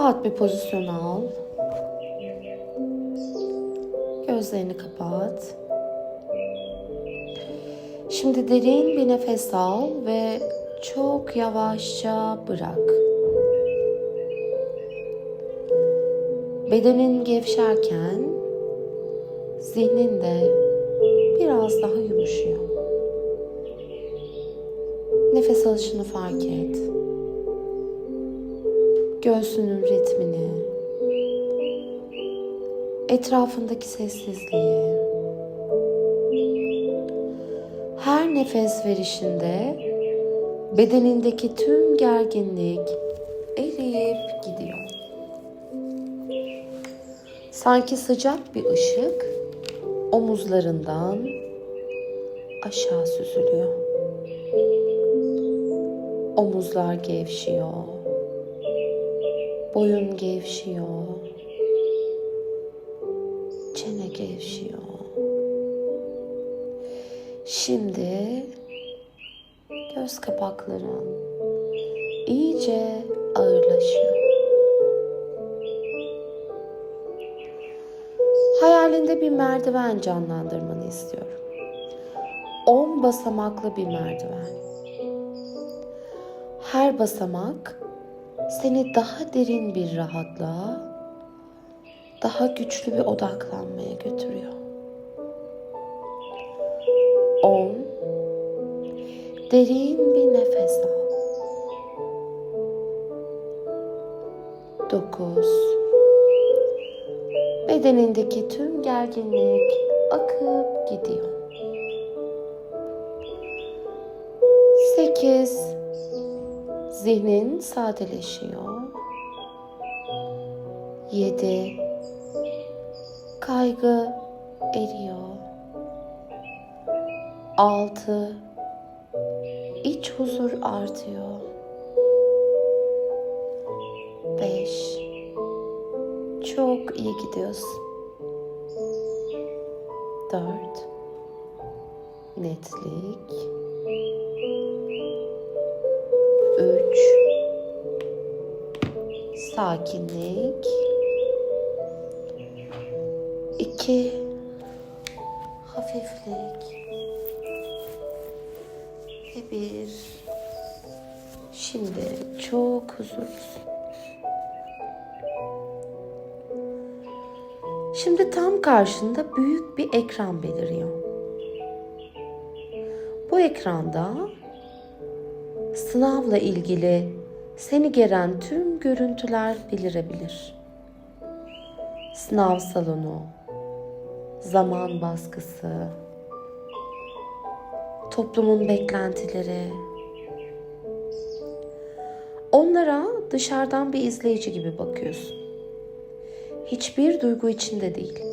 Rahat bir pozisyon al. Gözlerini kapat. Şimdi derin bir nefes al ve çok yavaşça bırak. Bedenin gevşerken zihnin de biraz daha yumuşuyor. Nefes alışını fark et. Göğsünün ritmini, etrafındaki sessizliği. Her nefes verişinde bedenindeki tüm gerginlik eriyip gidiyor. Sanki sıcak bir ışık omuzlarından aşağı süzülüyor. Omuzlar gevşiyor. Boyun gevşiyor. Çene gevşiyor. Şimdi göz kapakların iyice ağırlaşıyor. Hayalinde bir merdiven canlandırmanı istiyorum. 10 basamaklı bir merdiven. Her basamak seni daha derin bir rahatlığa, daha güçlü bir odaklanmaya götürüyor. 10 Derin bir nefes al. 9 Bedenindeki tüm gerginlik akıp gidiyor. 8 Zihnin sadeleşiyor. 7 Kaygı eriyor. 6 İç huzur artıyor. 5 Çok iyi gidiyorsun. 4 Netlik 3 Sakinlik. 2 Hafiflik. Ve bir. Şimdi çok huzurlusun. Şimdi tam karşında büyük bir ekran beliriyor. Bu ekranda sınavla ilgili seni gelen tüm görüntüler belirebilir. Sınav salonu, zaman baskısı, toplumun beklentileri. Onlara dışarıdan bir izleyici gibi bakıyorsun. Hiçbir duygu içinde değil.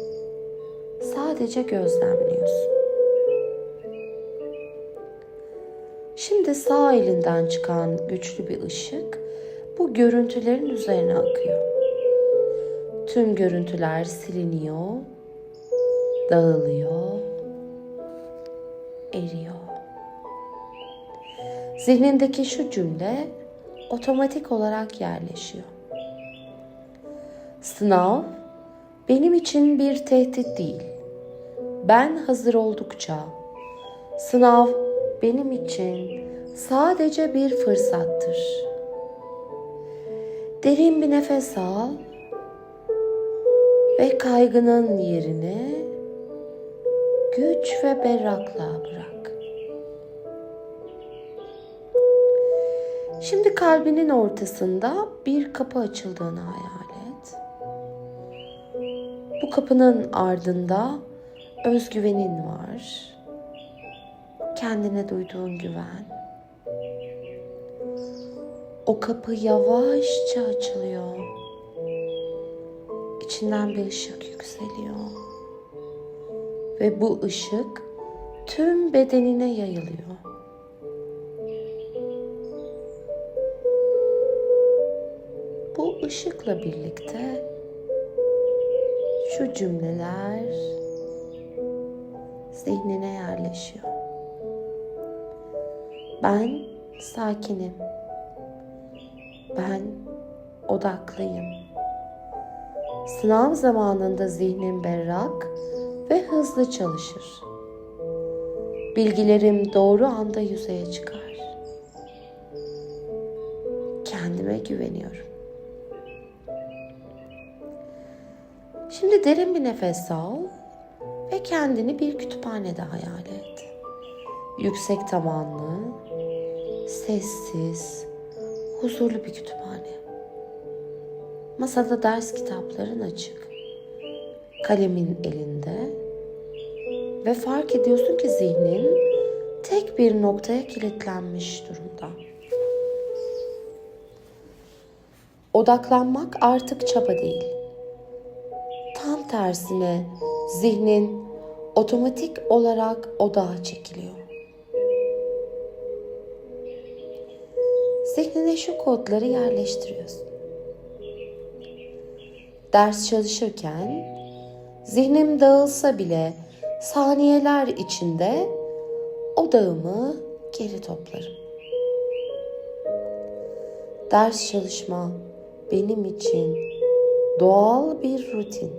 Sadece gözlemliyorsun. Şimdi sağ elinden çıkan güçlü bir ışık bu görüntülerin üzerine akıyor. Tüm görüntüler siliniyor, dağılıyor, eriyor. Zihnindeki şu cümle otomatik olarak yerleşiyor. Sınav benim için bir tehdit değil. Ben hazır oldukça sınav benim için sadece bir fırsattır. Derin bir nefes al ve kaygının yerini güç ve berraklığa bırak. Şimdi kalbinin ortasında bir kapı açıldığını hayal et. Bu kapının ardında özgüvenin var. Kendine duyduğun güven. O kapı yavaşça açılıyor. İçinden bir ışık yükseliyor. Ve bu ışık tüm bedenine yayılıyor. Bu ışıkla birlikte şu cümleler zihnine yerleşiyor. Ben sakinim. Ben odaklıyım. Sınav zamanında zihnim berrak ve hızlı çalışır. Bilgilerim doğru anda yüzeye çıkar. Kendime güveniyorum. Şimdi derin bir nefes al ve kendini bir kütüphanede hayal et. Yüksek tavanlı, sessiz, huzurlu bir kütüphane. Masada ders kitapların açık. Kalemin elinde ve fark ediyorsun ki zihnin tek bir noktaya kilitlenmiş durumda. Odaklanmak artık çaba değil. Tam tersine zihnin otomatik olarak odağa çekiliyor. Zihnine şu kodları yerleştiriyorsun. Ders çalışırken zihnim dağılsa bile saniyeler içinde odağımı geri toplarım. Ders çalışma benim için doğal bir rutin.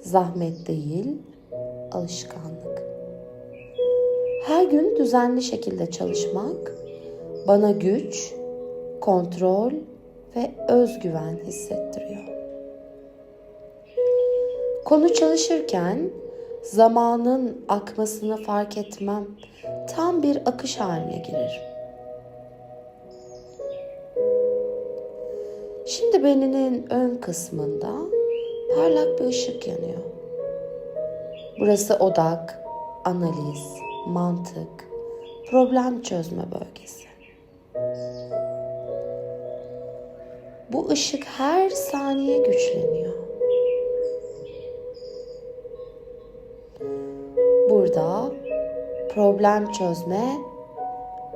Zahmet değil, alışkanlık. Her gün düzenli şekilde çalışmak bana güç, kontrol ve özgüven hissettiriyor. Konu çalışırken zamanın akmasını fark etmem tam bir akış haline girerim. Şimdi beyninin ön kısmında parlak bir ışık yanıyor. Burası odak, analiz, mantık, problem çözme bölgesi. Bu ışık her saniye güçleniyor. Burada problem çözme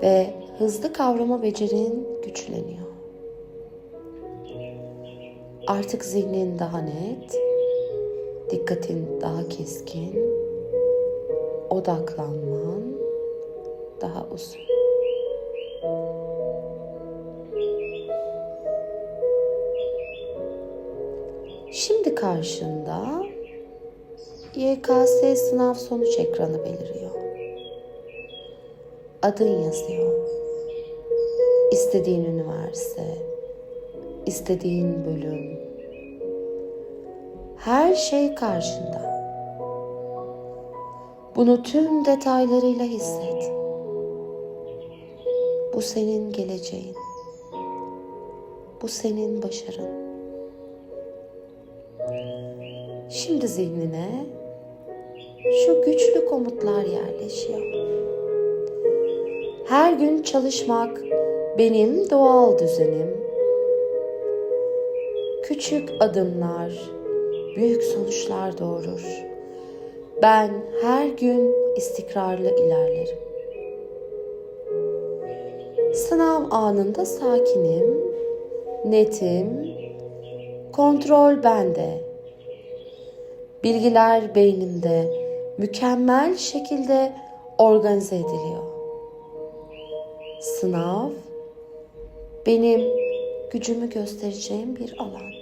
ve hızlı kavrama becerin güçleniyor. Artık zihnin daha net, dikkatin daha keskin, odaklanman daha uzun. Karşında YKS sınav sonuç ekranı beliriyor. Adın yazıyor. İstediğin üniversite, istediğin bölüm. Her şey karşında. Bunu tüm detaylarıyla hisset. Bu senin geleceğin. Bu senin başarın. Şimdi zihnine şu güçlü komutlar yerleşiyor. Her gün çalışmak benim doğal düzenim. Küçük adımlar büyük sonuçlar doğurur. Ben her gün istikrarlı ilerlerim. Sınav anında sakinim, netim, kontrol bende. Bilgiler beynimde mükemmel şekilde organize ediliyor. Sınav benim gücümü göstereceğim bir alan.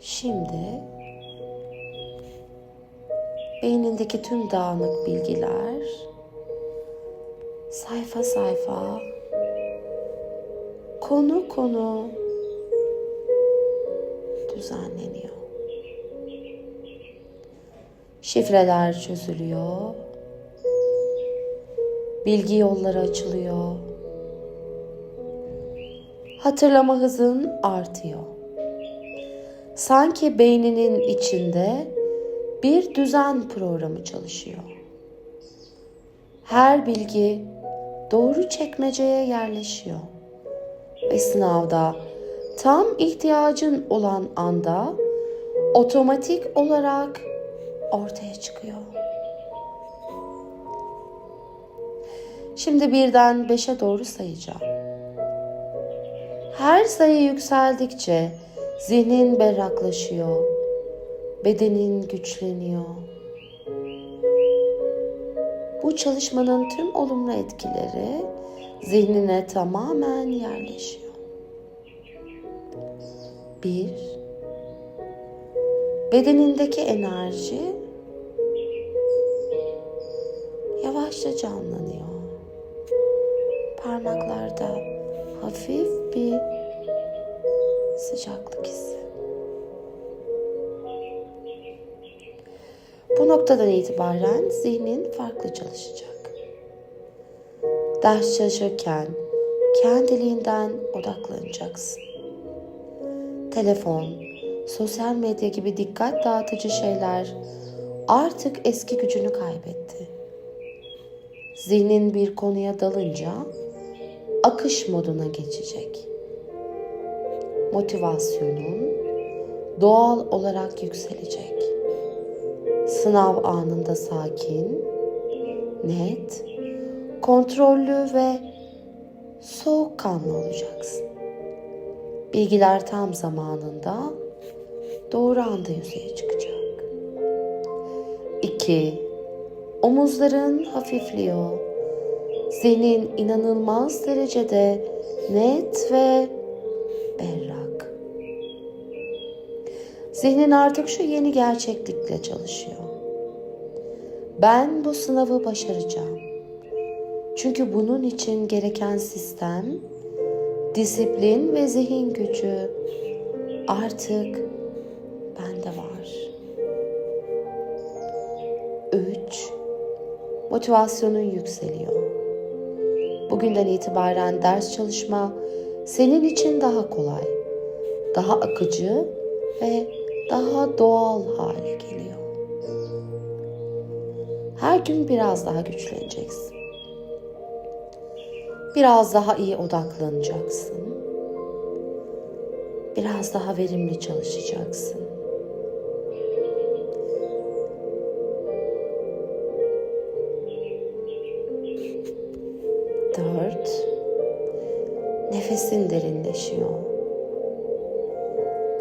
Şimdi beynindeki tüm dağınık bilgiler sayfa sayfa konu konu düzenleniyor. Şifreler çözülüyor. Bilgi yolları açılıyor. Hatırlama hızın artıyor. Sanki beyninin içinde bir düzen programı çalışıyor. Her bilgi doğru çekmeceye yerleşiyor ve sınavda tam ihtiyacın olan anda otomatik olarak ortaya çıkıyor. Şimdi birden beşe doğru sayacağım. Her sayı yükseldikçe zihnin berraklaşıyor, bedenin güçleniyor. Bu çalışmanın tüm olumlu etkileri zihnine tamamen yerleşiyor. Bir, bedenindeki enerji yavaşça canlanıyor. Parmaklarda hafif bir sıcaklık hissi. Bu noktadan itibaren zihnin farklı çalışacak. Ders çalışırken kendiliğinden odaklanacaksın. Telefon, sosyal medya gibi dikkat dağıtıcı şeyler artık eski gücünü kaybetti. Zihnin bir konuya dalınca akış moduna geçecek. Motivasyonun doğal olarak yükselecek. Sınav anında sakin, net, kontrollü ve soğukkanlı olacaksın. Bilgiler tam zamanında doğru anda yüzeye çıkacak. 2. Omuzların hafifliyor. Zihnin inanılmaz derecede net ve berrak. Zihnin artık şu yeni gerçeklikle çalışıyor. Ben bu sınavı başaracağım. Çünkü bunun için gereken sistem, disiplin ve zihin gücü artık bende var. 3. Motivasyonun yükseliyor. Bugünden itibaren ders çalışma senin için daha kolay, daha akıcı ve daha doğal hale geliyor. Her gün biraz daha güçleneceksin. Biraz daha iyi odaklanacaksın. Biraz daha verimli çalışacaksın. Dört. Nefesin derinleşiyor.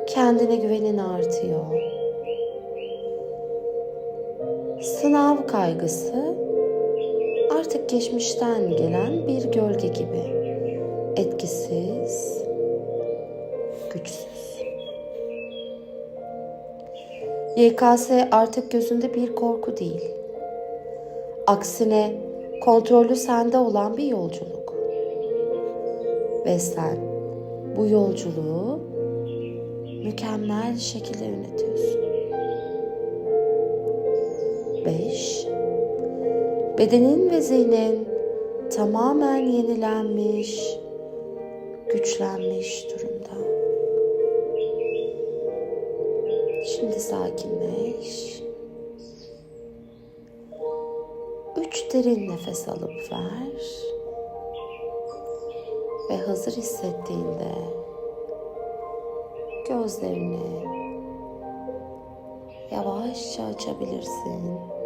Kendine güvenin artıyor. Sınav kaygısı artık geçmişten gelen bir gölge gibi. Etkisiz, güçsüz. YKS artık gözünde bir korku değil. Aksine kontrolü sende olan bir yolculuk. Ve sen bu yolculuğu mükemmel şekilde yönetiyorsun. 5. Bedenin ve zihnin tamamen yenilenmiş, güçlenmiş durumda. Şimdi sakinleş. Üç derin nefes alıp ver. Ve hazır hissettiğinde gözlerini yavaşça açabilirsin.